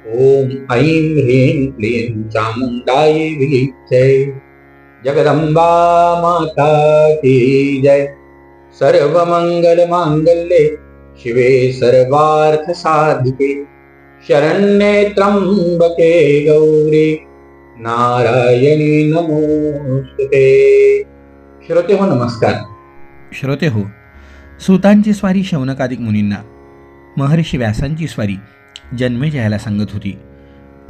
ॐ ऐं ह्रीं क्लीं चामुण्डायै विलीक्षे जगदंबा माता की जय। सर्वमंगल शिवे सर्वार्थसाधिके। शरण्ये त्र्यम्बके गौरी नारायणी नमोस्तुते। श्रोते हो नमस्कार। श्रोते हो सुतांची स्वारी शौनकादिक मुनींना महर्षी व्यासांची स्वारी जन्मेजयाला सांगत होती.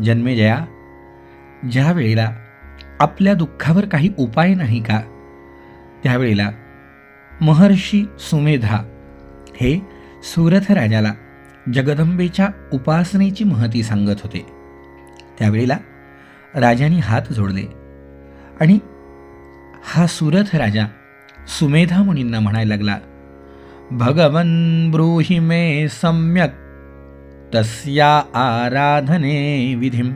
जन्मेजया ज्या वेळेला आपल्या दुःखावर काही उपाय नाही का? त्यावेळेला महर्षी सुमेधा हे सुरथ राजाला जगदंबेच्या उपासनेची महती सांगत होते. त्यावेळेला राजाने हात जोडले आणि हा सुरथ राजा सुमेधा मुनींना म्हणायला लागला भगवन् ब्रूहि मे सम्यक तस्या आराधने विधिं।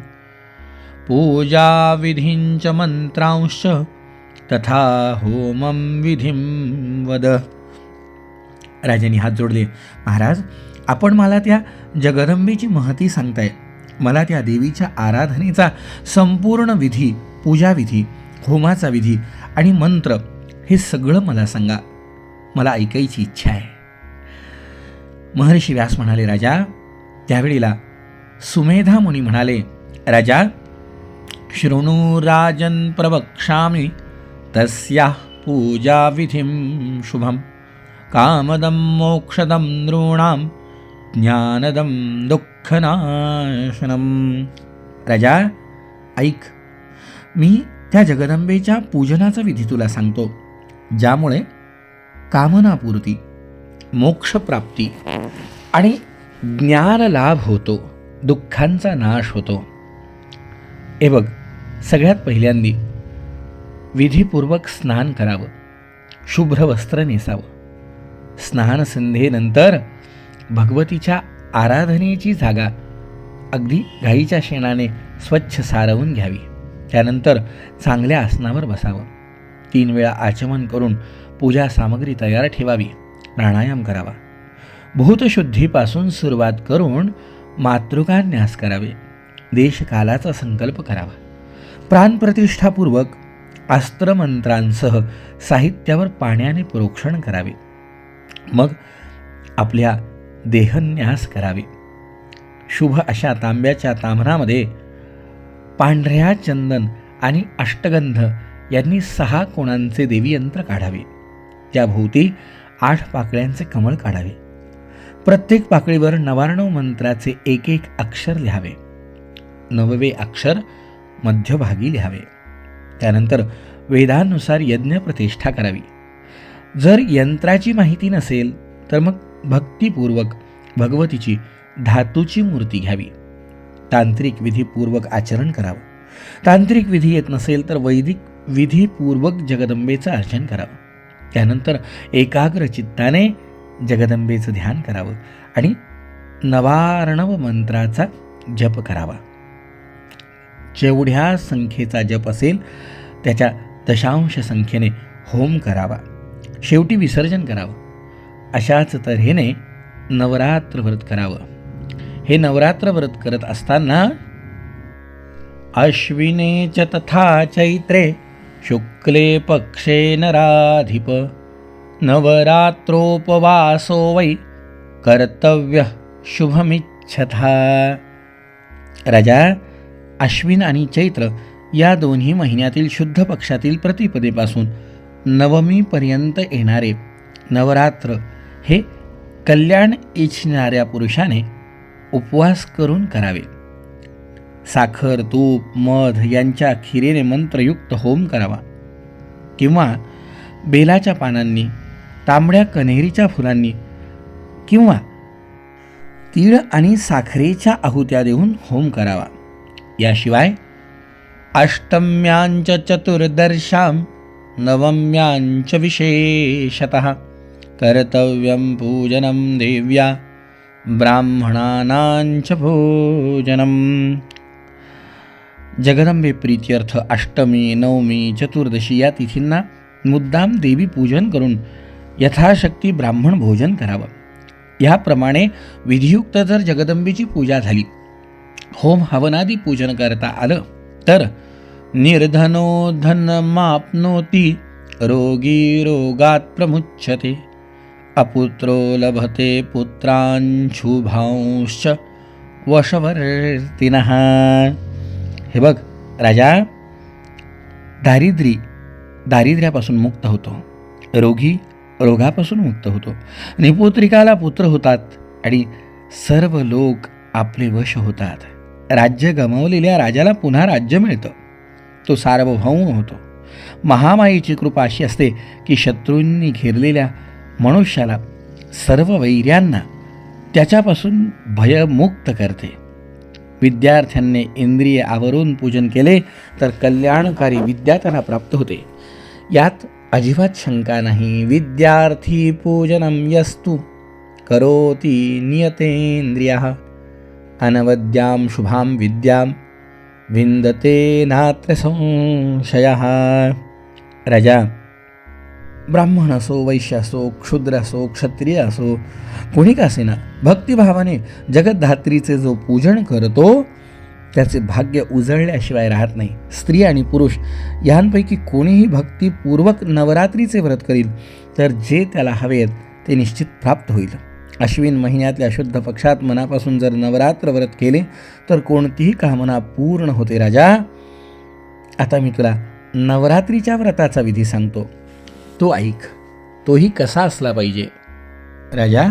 पूजाविधिञ्च मन्त्रांश्च तथा होमं विधिं वद। राजाने हात जोडले महाराज आपण मला त्या जगदंबेची महती सांगताय. मला त्या देवीच्या आराधनेचा संपूर्ण विधी पूजाविधी होमाचा विधी आणि मंत्र हे सगळं मला सांगा. मला ऐकायची इच्छा आहे. महर्षी व्यास म्हणाले राजा त्यावेळीला सुमेधा मुनी म्हणाले राजा शृणुराजन प्रवक्ष्यामी तस्या तस्याः पूजाविधिं शुभं कामदं मोक्षदं नृणां ज्ञानदं दुःखनाशनम। राजा ऐक मी त्या जगदंबेच्या पूजनाचा विधी तुला सांगतो ज्यामुळे कामनापूर्ती मोक्षप्राप्ती आणि ज्ञान लाभ होतो दुःखांचा नाश होतो. हे बघ सगळ्यात पहिल्यांदी विधीपूर्वक स्नान करावं शुभ्र वस्त्र नेसावं. स्नानसंध्येनंतर भगवतीच्या आराधनेची जागा अगदी गाईच्या शेणाने स्वच्छ सारवून घ्यावी. त्यानंतर चांगल्या आसनावर बसावं. तीन वेळा आचमन करून पूजा सामग्री तयार ठेवावी. प्राणायाम करावा. भूतशुद्धीपासून सुरुवात करून मातृका न्यास करावे. देशकालाचा संकल्प करावा. प्राणप्रतिष्ठापूर्वक अस्त्रमंत्रांसह साहित्यावर पाण्याने प्रोक्षण करावे. मग आपल्या देहन्यास करावे. शुभ अशा तांब्याच्या तांबरामध्ये पांढऱ्या चंदन आणि अष्टगंध यांनी सहा कोणांचे देवीयंत्र काढावे. त्याभोवती आठ पाकळ्यांचे कमळ काढावे. प्रत्येक पाकळीवर नवारणव मंत्राचे एक एक अक्षर लिहावे. नववे अक्षर मध्यभागी लिहावे. त्यानंतर वेदानुसार यज्ञ प्रतिष्ठा करावी. जर यंत्राची माहिती नसेल तर मग भक्तिपूर्वक भगवतीची धातूची मूर्ती घ्यावी. तांत्रिक विधीपूर्वक आचरण करावं. तांत्रिक विधी येत नसेल तर वैदिक विधीपूर्वक जगदंबेचं अर्चन करावं. त्यानंतर एकाग्र चित्ताने जगदंबेचं ध्यान करावं आणि नवार्णव मंत्राचा जप करावा. जेवढ्या संख्येचा जप असेल त्याच्या दशांश संख्येने होम करावा. शेवटी विसर्जन करावं. अशाच तऱ्हेने नवरात्र व्रत करावं. हे नवरात्र व्रत करत असताना अश्विने च तथा चैत्रे शुक्ले पक्षे नराधिप नवरात्रोपवासो वै कर्तव्य शुभमिच्छथा। राजा अश्विन आणि चैत्र या दोन्ही महिन्यातील शुद्ध पक्षातील प्रतिपदेपासून नवमीपर्यंत येणारे नवरात्र हे कल्याण इच्छणाऱ्या पुरुषाने उपवास करून करावे. साखर तूप मध यांच्या खिरेने मंत्रयुक्त होम करावा किंवा बेलाच्या पानांनी तांबड्या कन्हेरीच्या फुलांनी किंवा तीळ आणि साखरेच्या आहुत्या देऊन होम करावा. याशिवाय अष्टम्यांच चतुर्दर्शां नवम्यांच विशेषतः कर्तव्यं पूजनं देव्या ब्राह्मणानाञ्च भोजनम जगदंबे प्रीत्यर्थ अष्टमी नवमी चतुर्दशी या तिथींना मुद्दाम देवी पूजन करून यथाशक्ती ब्राह्मण भोजन करावं. याप्रमाणे विधियुक्त जर जगदंबेची पूजा झाली होम हवनादी पूजन करता आलं तर निर्धनो धनमाप्नोति रोगी रोगात् प्रमुच्छते अपुत्रो लभते पुत्रांशुभांश वशवर्तिन. हे बघ राजा दारिद्री दारिद्र्यापासून मुक्त होतो. रोगी रोगापासून मुक्त होतो. निपुत्रिकाला पुत्र होतात आणि सर्व लोक आपले वश होतात. राज्य गमावलेल्या राजाला पुन्हा राज्य मिळतं. तो सार्वभौम होतो. महामाईची कृपा अशी असते की शत्रूंनी घेरलेल्या मनुष्याला सर्व वैर्यांना त्याच्यापासून भयमुक्त करते. विद्यार्थ्यांनी इंद्रिय आवरून पूजन केले तर कल्याणकारी विद्या त्यांना प्राप्त होते. यात अजिबात शंका नाही. विद्यार्थी पूजनम यस्तु. करोती नियतेंद्रिय अनवद्यां शुभां विद्यां विंदते नात्र संशय। राजा। ब्राह्मण असो वैश्य असो क्षुद्र असो क्षत्रिय असो कोणी का असेना भक्तिभावाने जगद्धात्रीचे जो पूजन करतो त्याचे भाग्य उजळल्याशिवाय राहत नाही. स्त्री आणि पुरुष यांपैकी कोणीही भक्तिपूर्वक नवरात्रीचे व्रत करील तर जे त्याला हवेत ते निश्चित प्राप्त होईल. अश्विन महिन्यातल्या शुद्ध पक्षात मनापासून जर नवरात्र व्रत केले तर कोणतीही कामना पूर्ण होते राजा. आता मी तुला नवरात्रीच्या व्रताचा विधी सांगतो. तो ऐक. तोही कसा असला पाहिजे? राजा.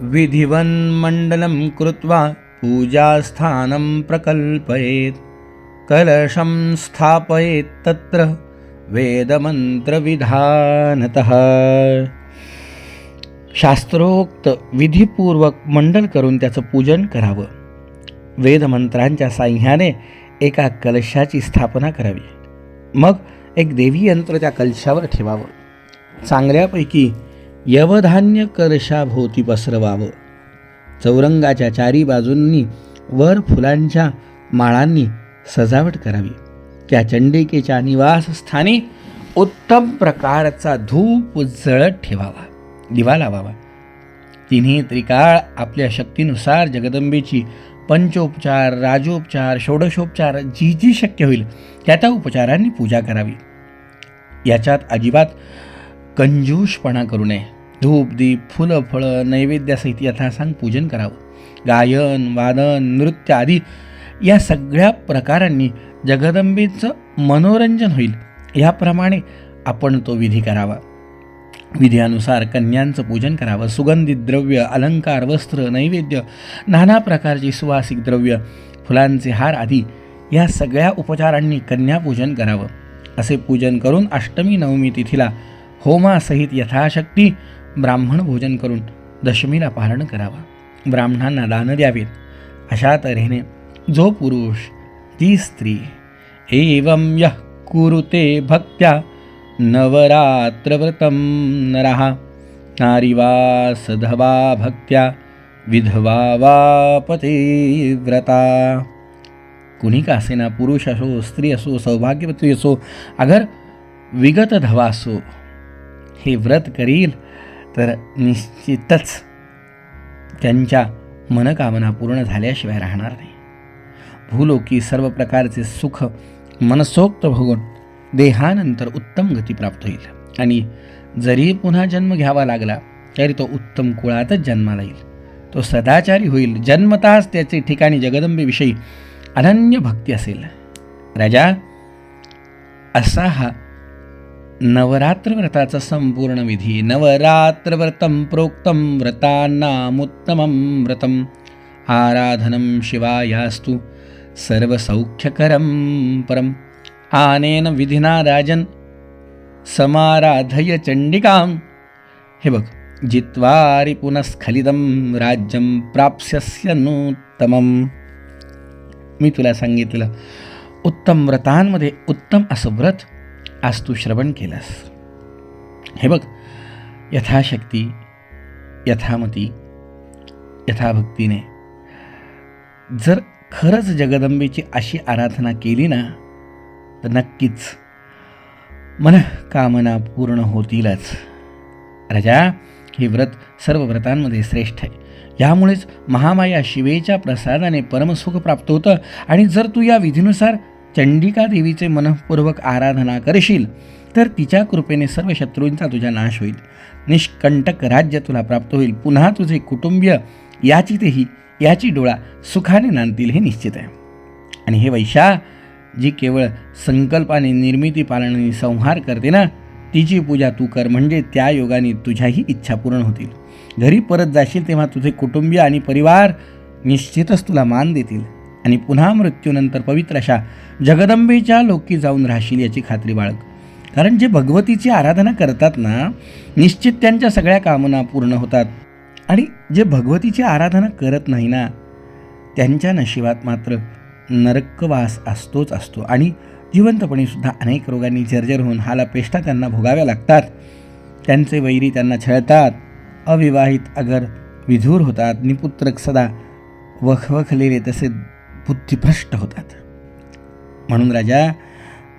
विधिवन्मण्डलं कृत्वा पूजास्थानं प्रकल्पयेत् कलशं स्थापयेत्तत्र तत्र शास्त्रोक्त विधीपूर्वक मंडल करून त्याचं पूजन करावं. वेदमंत्रांच्या साह्याने एका कलशाची स्थापना करावी. मग एक देवी यंत्र त्या कलशावर ठेवावं. चांगल्यापैकी यवधान्य कलशाभोवती पसरवावं. चौरंगाच्या चारी बाजूंनी वर फुलांच्या माळांनी सजावट करावी. त्या चंडिकेच्या निवासस्थानी उत्तम प्रकारचा धूप जळत ठेवावा दिवा लावावा. तिन्ही त्रिकाळ आपल्या शक्तीनुसार जगदंबेची पंचोपचार राजोपचार षोडशोपचार जी जी शक्य होईल त्या त्या उपचारांनी पूजा करावी. याच्यात अजिबात कंजूषपणा करू नये. धूप दीप फुलं फळं नैवेद्यासहित यथासांग पूजन करावं. गायन वादन नृत्य आदी या सगळ्या प्रकारांनी जगदंबेचं मनोरंजन होईल. याप्रमाणे आपण तो विधी करावा. विधीनुसार कन्यांचं पूजन करावं. सुगंधित द्रव्य अलंकार वस्त्र नैवेद्य नाना प्रकारची सुवासिक द्रव्य फुलांचे हार आदी या सगळ्या उपचारांनी कन्यापूजन करावं. असे पूजन करून अष्टमी नवमी तिथीला होमासहित यथाशक्ती ब्राह्मण भोजन करून दशमीला पारण करावा. ब्राह्मणांना दान द्यावेत. अशा तऱ्हेने जो पुरुष ती स्त्री एवं यः कुरुते भक्त्या नवरात्रव्रतं नरः नारी वा सधवा भक्त्या विधवा वा पतिव्रता कुणी का असेना पुरुष असो स्त्री असो सौभाग्यवती असो अगर विगत धवा असो हे व्रत करील तर निश्चितच त्यांच्या मनकामना पूर्ण झाल्याशिवाय राहणार नाही. भूलोकी सर्व प्रकारचे सुख मनसोक्त भोगून देहानंतर उत्तम गती प्राप्त होईल. आणि जरी पुन्हा जन्म घ्यावा लागला तरी तो उत्तम कुळातच जन्माला येईल. तो सदाचारी होईल. जन्मताच त्याचे ठिकाणी जगदंबेविषयी अनन्य भक्ती असेल. राजा असा हा नवरात्र व्रताचा संपूर्ण विधी. नवरात्रव्रतं प्रोक्तं व्रतानामुत्तमं व्रतम्. आराधनं शिवायास्तु सर्वसौख्यकरं परम् आनेन विधिना राजन् समाराधय चंडिकां हे बघ जित्वारी पुनस्खलितं राज्यं प्राप्स्यस्य नूत्तमं मी तुला सांगितलं उत्तम व्रतांमध्ये उत्तम असं व्रत आज तू श्रवण केलंस. हे बघ यथाशक्ती यथामती यथाभक्तीने. जर खरंच जगदंबेची अशी आराधना केली ना तर नक्कीच मन कामना पूर्ण होतीलच. राजा हे व्रत सर्व व्रतांमध्ये श्रेष्ठ आहे. यामुळेच महामाया शिवेच्या प्रसादाने परमसुख प्राप्त होतं आणि जर तू या विधीनुसार चंडिका देवीचे मनःपूर्वक आराधना करशील तर तिच्या कृपेने सर्व शत्रूंचा तुझा नाश होईल. निष्कंटक राज्य तुला प्राप्त होईल. पुन्हा तुझे कुटुंबीय याची तेही याची डोळा सुखाने नांदतील हे निश्चित आहे. आणि हे वैशा जी केवळ संकल्पाने निर्मिती पालनाने संहार करते ना तिची पूजा तू कर म्हणजे त्या योगाने तुझ्याही इच्छा पूर्ण होतील. घरी परत जाशील तेव्हा तुझे कुटुंबीय आणि परिवार निश्चितच तुला मान देतील. आणि पुन्हा मृत्यूनंतर पवित्र अशा जगदंबेच्या लोकी जाऊन राहशील याची खात्री बाळग. कारण जे भगवतीची आराधना करतात ना निश्चित त्यांच्या सगळ्या कामना पूर्ण होतात. आणि जे भगवतीची आराधना करत नाही ना त्यांच्या नशिबात मात्र नरकवास असतोच असतो. आणि जिवंतपणेसुद्धा अनेक रोगांनी जर्जर होऊन हालापेष्टा त्यांना भोगाव्या लागतात. त्यांचे वैरी त्यांना छळतात. अविवाहित अगर विधूर होतात. निपुत्रक सदा वखवखलेले तसे बुद्धिभ्रष्ट होतात. म्हणून राजा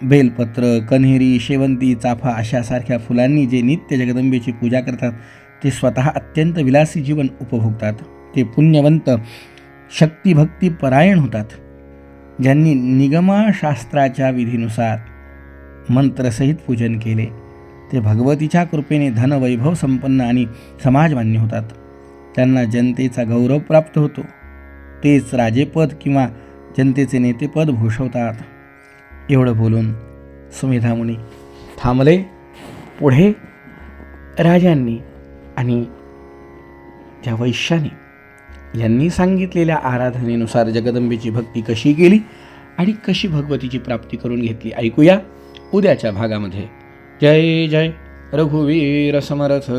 बेलपत्र कन्हेरी शेवंती चाफा अशासारख्या फुलांनी जे नित्य जगदंबेची पूजा करतात ते स्वतः अत्यंत विलासी जीवन उपभोगतात. ते पुण्यवंत शक्तिभक्ती परायण होतात. ज्यांनी निगमाशास्त्राच्या विधीनुसार मंत्रसहित पूजन केले ते भगवतीच्या कृपेने धनवैभव संपन्न आणि समाजमान्य होतात. त्यांना जनतेचा गौरव प्राप्त होतो. तेच राजेपद किंवा जनतेचे नेतेपद भूषवतात. एवढं बोलून सुमेधामुनी थांबले. पुढे राजांनी आणि त्या वैश्याने यांनी सांगितलेल्या आराधनेनुसार जगदंबेची भक्ती कशी केली आणि कशी भगवतीची प्राप्ती करून घेतली ऐकूया उद्याच्या भागामध्ये. जय जय. रघुवीर समर्थ.